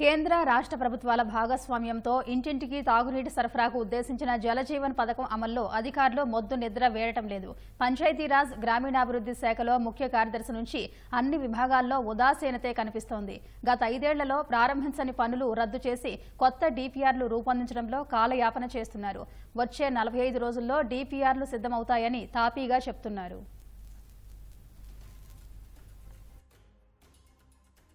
కేంద్ర రాష్ట్ర ప్రభుత్వాల భాగస్వామ్యంతో ఇంటింటికి తాగునీటి సరఫరాకు ఉద్దేశించిన జలజీవన్ పథకం అమల్లో అధికారులు మొద్దు నిద్ర వేయటం లేదు. పంచాయతీరాజ్ గ్రామీణాభివృద్ధి శాఖలో ముఖ్య కార్యదర్శి నుంచి అన్ని విభాగాల్లో ఉదాసీనతే కనిపిస్తోంది. గత ఐదేళ్ళలో ప్రారంభించని పనులు రద్దు చేసి కొత్త డీపీఆర్లు రూపొందించడంలో కాలయాపన చేస్తున్నారు. వచ్చే నలభై ఐదు రోజుల్లో డీపీఆర్లు సిద్ధమవుతాయని తాపీగా చెప్తున్నారు.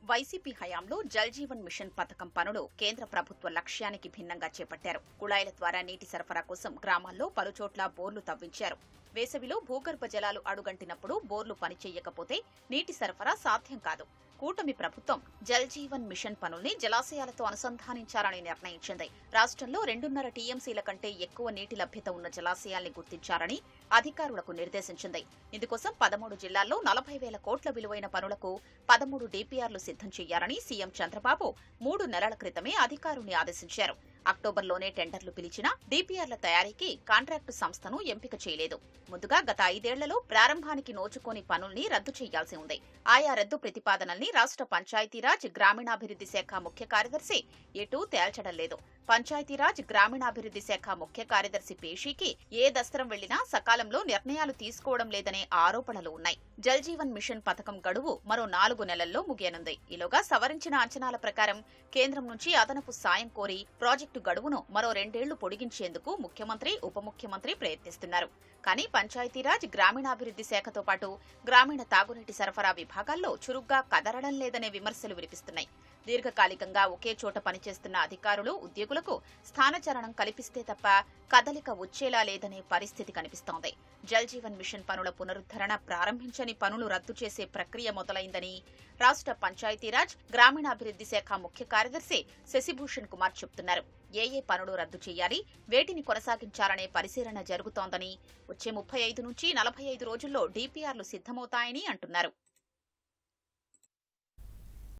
వైసీపీ హయాంలో జల్ జీవన్ మిషన్ పథకం పనులు కేంద్ర ప్రభుత్వ లక్ష్యానికి భిన్నంగా చేపట్టారు. కుళాయిల ద్వారా నీటి సరఫరా కోసం గ్రామాల్లో పలుచోట్ల బోర్లు తవ్వించారు. వేసవిలో భూగర్భ జలాలు అడుగంటినప్పుడు బోర్లు పనిచేయకపోతే నీటి సరఫరా సాధ్యం కాదు. కూటమి ప్రభుత్వం జల్ జీవన్ మిషన్ పనుల్ని జలాశయాలతో అనుసంధానించాలని నిర్ణయించింది. రాష్ట్రంలో రెండున్నర టీఎంసీల కంటే ఎక్కువ నీటి లభ్యత ఉన్న జలాశయాల్ని గుర్తించాలని అధికారులకు నిర్దేశించింది. ఇందుకోసం పదమూడు జిల్లాల్లో నలభై వేల కోట్ల విలువైన పనులకు పదమూడు డీపీఆర్లు సిద్ధం చేయాలని సీఎం చంద్రబాబు మూడు నెలల క్రితమే అధికారుల్ని ఆదేశించారు. అక్టోబర్లోనే టెండర్లు పిలిచినా డీపీఆర్ల తయారీకి కాంట్రాక్టు సంస్థను ఎంపిక చేయలేదు. ముందుగా గత ఐదేళ్ళలో ప్రారంభానికి నోచుకోని పనుల్ని రద్దు చేయాల్సి ఉంది. ఆయా రద్దు ప్రతిపాదనల్ని రాష్ట్ర పంచాయతీరాజ్ గ్రామీణాభివృద్ధి శాఖ ముఖ్య కార్యదర్శి ఎటూ తేల్చడం లేదు. పంచాయతీరాజ్ గ్రామీణాభివృద్ధి శాఖ ముఖ్య కార్యదర్శి పేషీకి ఏ దస్త్రం వెళ్ళినా సకాలంలో నిర్ణయాలు తీసుకోవడం లేదనే ఆరోపణలు ఉన్నాయి. జల్ జీవన్ మిషన్ పథకం గడువు మరో నాలుగు నెలల్లో ముగియనుంది. ఈలోగా సవరించిన అంచనాల ప్రకారం కేంద్రం నుంచి అదనపు సాయం కోరి ప్రాజెక్టు గడువును మరో రెండేళ్ళు పొడిగించేందుకు ముఖ్యమంత్రి ఉప ముఖ్యమంత్రి ప్రయత్నిస్తున్నారు. కానీ పంచాయతీరాజ్ గ్రామీణాభివృద్ధి శాఖతో పాటు గ్రామీణ తాగునీటి సరఫరా విభాగాల్లో చురుగ్గా కదలడం లేదనే విమర్శలు వినిపిస్తున్నాయి. దీర్ఘకాలికంగా ఒకే చోట పనిచేస్తున్న అధికారులు ఉద్యోగులకు స్థానచలనం కల్పిస్తే తప్ప కదలిక వచ్చేలా లేదనే పరిస్థితి కనిపిస్తోంది. జల్ జీవన్ మిషన్ పనుల పునరుద్ధరణ ప్రారంభించని పనులు రద్దు చేసే ప్రక్రియ మొదలైందని రాష్ట్ర పంచాయతీరాజ్ గ్రామీణాభివృద్ధి శాఖ ముఖ్య కార్యదర్శి శశిభూషణ్ కుమార్ చెబుతున్నారు ఏ ఏ పనులు రద్దు చేయాలి వేటిని కొనసాగించాలనే పరిశీలన జరుగుతోందని వచ్చే ముప్పై ఐదు నుంచి నలభై ఐదు రోజుల్లో డీపీఆర్లు సిద్ధమవుతాయని అంటున్నారు.